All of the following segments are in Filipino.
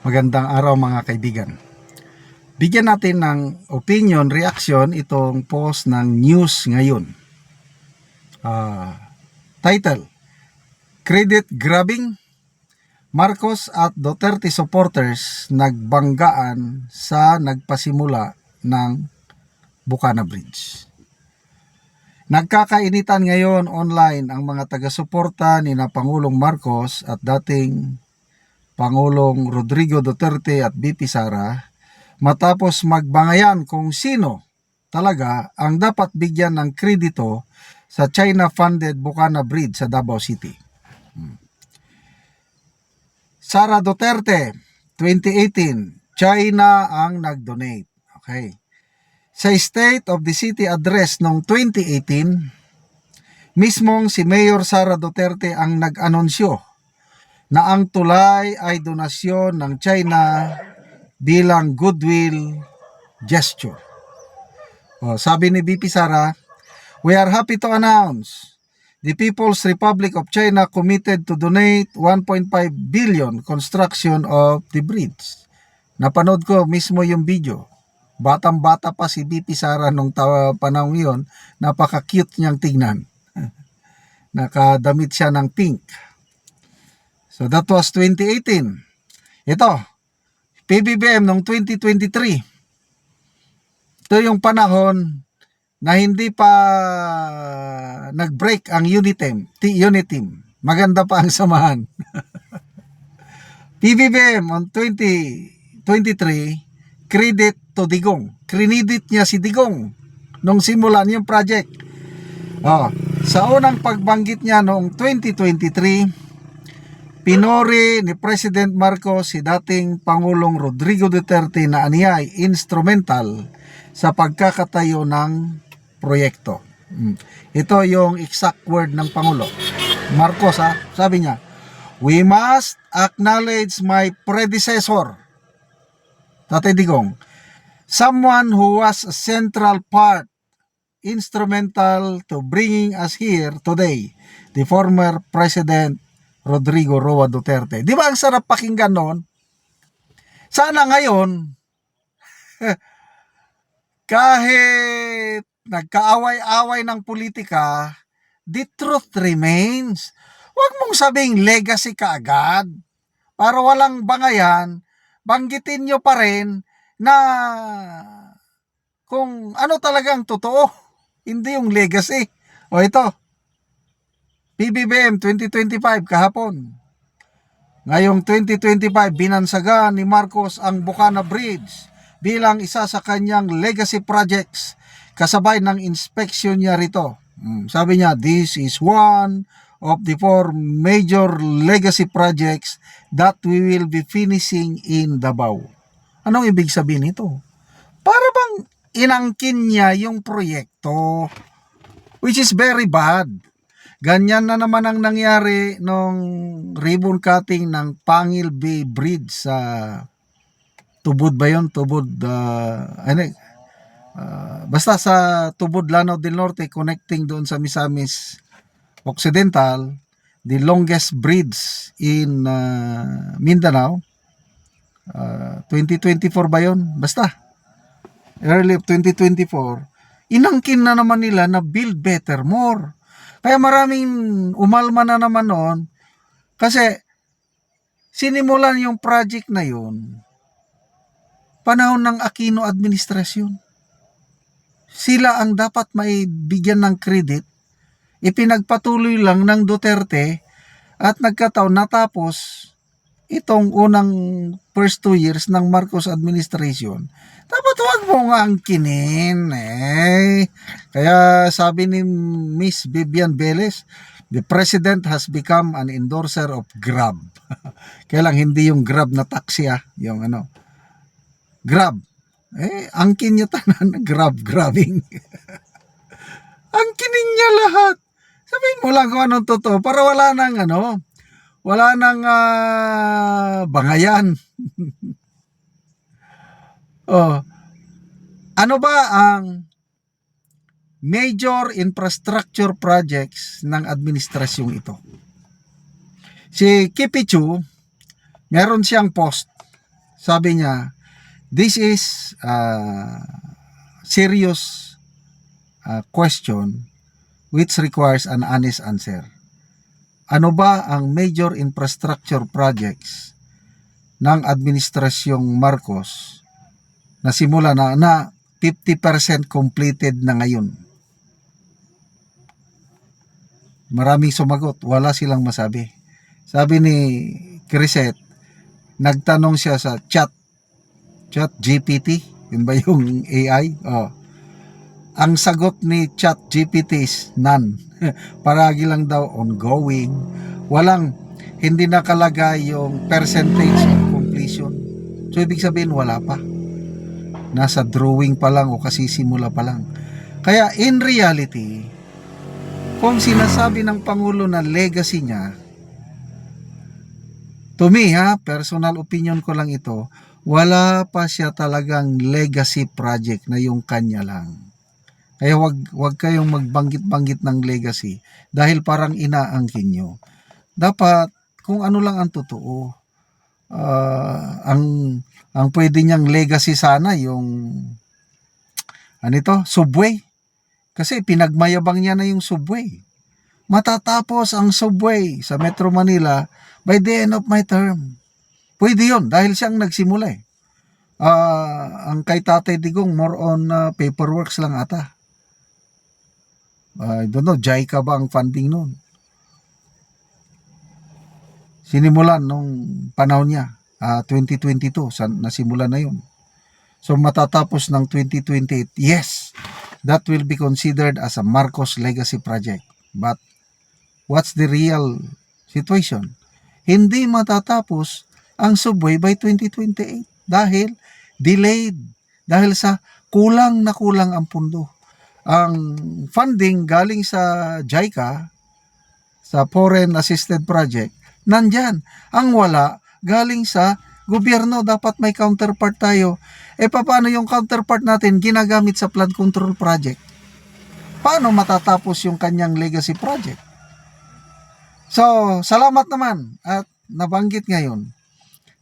Magandang araw mga kaibigan. Bigyan natin ng opinion, reaction itong post ng news ngayon. Ah, title, Credit Grabbing, Marcos at Duterte supporters nagbanggaan sa nagpasimula ng Bukana Bridge. Nagkakainitan ngayon online ang mga taga-suporta ni na Pangulong Marcos at dating Pangulong Rodrigo Duterte at BP Sara matapos magbangayan kung sino talaga ang dapat bigyan ng kredito sa China-funded Bukana Bridge sa Davao City. Hmm. Sara Duterte, 2018, China ang nag-donate. Okay. Sa State of the City Address noong 2018, mismong si Mayor Sara Duterte ang nag-anunsyo na ang tulay ay donasyon ng China bilang goodwill gesture. O, sabi ni BP Sara, We are happy to announce the People's Republic of China committed to donate 1.5 billion construction of the bridge. Napanood ko mismo yung video. Batang-bata pa si BP Sara nung panahon yun. Napaka-cute niyang tignan. Nakadamit siya ng pink. So that was 2018. Ito, PBBM nung 2023. Ito yung panahon na hindi pa nag-break ang Unitem, Unitim. Maganda pa ang samahan. PBBM on 2023, credit to Digong. Credit niya si Digong nung simulan yung project. Oh, sa unang pagbanggit niya noong 2023, pinori ni President Marcos si dating Pangulong Rodrigo Duterte na aniya ay instrumental sa pagkakatayo ng proyekto. Mm. Ito yung exact word ng Pangulo. Marcos ha, sabi niya, We must acknowledge my predecessor, Tatay Digong, someone who was a central part, instrumental to bringing us here today, the former President Rodrigo Roa Duterte. Di ba ang sarap pakinggan noon? Sana ngayon, kahit nagkaaway-away ng politika, the truth remains. Huwag mong sabing legacy ka agad. Para walang bangayan, banggitin nyo pa rin na kung ano talagang totoo, hindi yung legacy. O ito, PBBM 2025 kahapon. Ngayong 2025, binansaga ni Marcos ang Bukana Bridge bilang isa sa kanyang legacy projects kasabay ng inspection niya rito. Hmm, Sabi niya, this is one of the four major legacy projects that we will be finishing in Davao. Anong ibig sabihin nito? Para bang inangkin niya yung proyekto which is very bad. Ganyan na naman ang nangyari nung ribbon cutting ng Pangil Bay Bridge sa Tubod ba yun? Tubod, uh, ano, uh, basta sa Tubod Lanao del Norte connecting doon sa Misamis Occidental, the longest bridge in uh, Mindanao. Uh, 2024 ba yun? Basta. Early of 2024. Inangkin na naman nila na build better more. Kaya maraming umalma na naman noon kasi sinimulan yung project na yun panahon ng Aquino administrasyon. Sila ang dapat may bigyan ng credit. Ipinagpatuloy lang ng Duterte at nagkataon natapos itong unang first two years ng Marcos administration. Dapat huwag mo nga angkinin. Eh. Kaya sabi ni Miss Vivian Velez, the president has become an endorser of Grab. Kaya lang hindi yung Grab na taxi ah, yung ano, Grab. Eh, angkin niya tanan, grab, grabbing. angkinin niya lahat. Sabihin mo lang kung anong totoo para wala nang ano, wala nang ah, bangayan. oh, ano ba ang major infrastructure projects ng administrasyong ito? Si Kipichu, meron siyang post sabi niya, this is uh, serious uh, question which requires an honest answer. Ano ba ang major infrastructure projects ng administrasyong Marcos na simula na, na 50% completed na ngayon? Maraming sumagot, wala silang masabi. Sabi ni Criset, nagtanong siya sa chat, chat GPT, yun ba yung AI? Oh. Ang sagot ni chat GPT is none. Paragi lang daw ongoing. Walang, hindi nakalagay yung percentage of completion. So, ibig sabihin, wala pa. Nasa drawing pa lang o kasisimula pa lang. Kaya, in reality, kung sinasabi ng Pangulo na legacy niya, to me ha, personal opinion ko lang ito, wala pa siya talagang legacy project na yung kanya lang. Kaya wag wag kayong magbanggit-banggit ng legacy dahil parang inaangkin nyo. Dapat kung ano lang ang totoo. Ah, ang ang pwede niyang legacy sana yung ano ito, subway. Kasi pinagmayabang niya na yung subway. Matatapos ang subway sa Metro Manila by the end of my term. Pwede yun dahil siyang nagsimula eh. Ah, ang kay Tatay Digong more on ah, paperworks lang ata. I don't know, JICA ba ang funding noon? Sinimulan nung panahon niya, ah, 2022, sa, nasimulan na yun. So matatapos ng 2028, yes, that will be considered as a Marcos legacy project. But what's the real situation? Hindi matatapos ang subway by 2028 dahil delayed dahil sa kulang na kulang ang pundo. Ang funding galing sa JICA sa Foreign Assisted Project nandyan. Ang wala galing sa gobyerno dapat may counterpart tayo. E paano yung counterpart natin ginagamit sa flood control project? Paano matatapos yung kanyang legacy project? So, salamat naman at nabanggit ngayon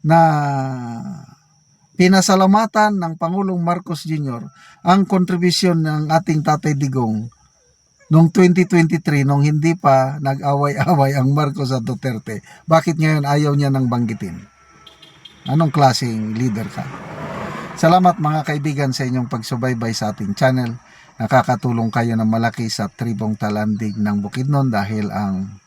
na pinasalamatan ng Pangulong Marcos Jr. ang kontribusyon ng ating Tatay Digong noong 2023 nung hindi pa nag-away-away ang Marcos at Duterte. Bakit ngayon ayaw niya nang banggitin? Anong klaseng leader ka? Salamat mga kaibigan sa inyong pagsubaybay sa ating channel. Nakakatulong kayo ng malaki sa tribong talandig ng Bukidnon dahil ang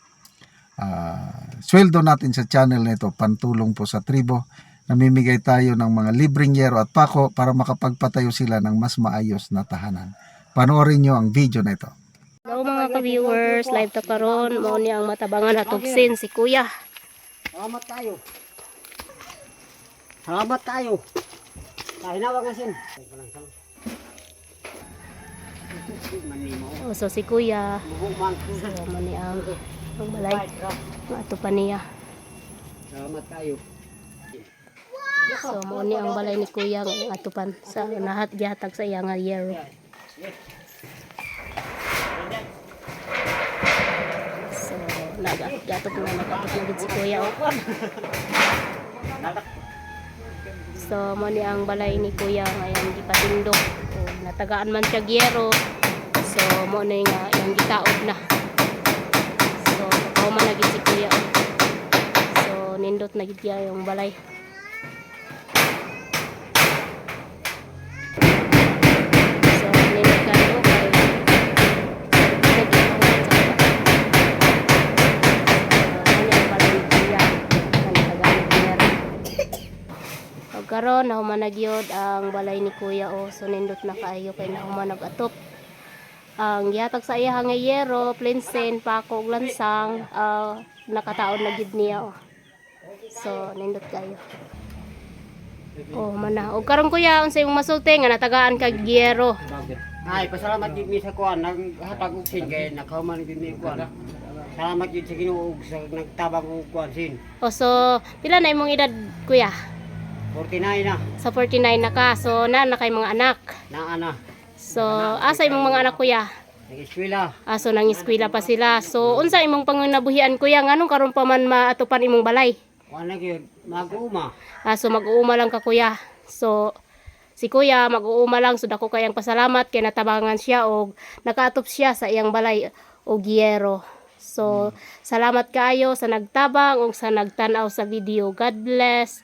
ah, sweldo natin sa channel nito pantulong po sa tribo. Namimigay tayo ng mga libreng yero at pako para makapagpatayo sila ng mas maayos na tahanan. Panoorin nyo ang video na ito. Hello mga ka-viewers, live ta karon mao ni ang matabangan atugsin si Kuya. Salamat tayo. Salamat tayo. Tayo na wag asin. O so si Kuya, so mo ni ang ang balay. Ato pa niya. Salamat tayo. So mo ni ang balay ni Kuya nga atupan sa nahat gihatag sa iya nga yero. So nagatop na nagatop na si Kuya. oh. So mo ni ang balay ni Kuya ngayon gipatindog. O, natagaan man siya gyero. So mo na nga yung gitaod na. So ako man na gid si Kuya. oh. So nindot na gid yung balay. Karon na humanagyod ang balay ni Kuya o so nindot na kaayo kay na humanag atop. Ang gihatag sa iya nga yero, plinsen, pako, ug lansang, ah, nakataon na gid niya o. So nindot kayo. Oh, mana. O karon kuya, unsay imong masulti nga natagaan kag gyero. Ay, pasalamat gid mi sa kuan nang hatag og sin kay nakahuman gid mi kuan. Salamat gid sa Ginoo ug sa nagtabang og kuan sin. O so, pila na imong edad kuya? 49 na. Sa 49 na ka. So, na na kay mga anak. Na ana. So, asa imong mga anak kuya? Nag-eskwela. Ah, so nang eskwela pa sila. So, unsa imong pangunabuhian kuya nganong karon pa man maatupan imong balay? na gyud mag-uma. Ah, so mag-uuma lang ka kuya. So si kuya mag-uuma lang so dako kayang pasalamat kay natabangan siya og nakaatop siya sa iyang balay og yero. So salamat kaayo sa nagtabang ug sa nagtan-aw sa video. God bless.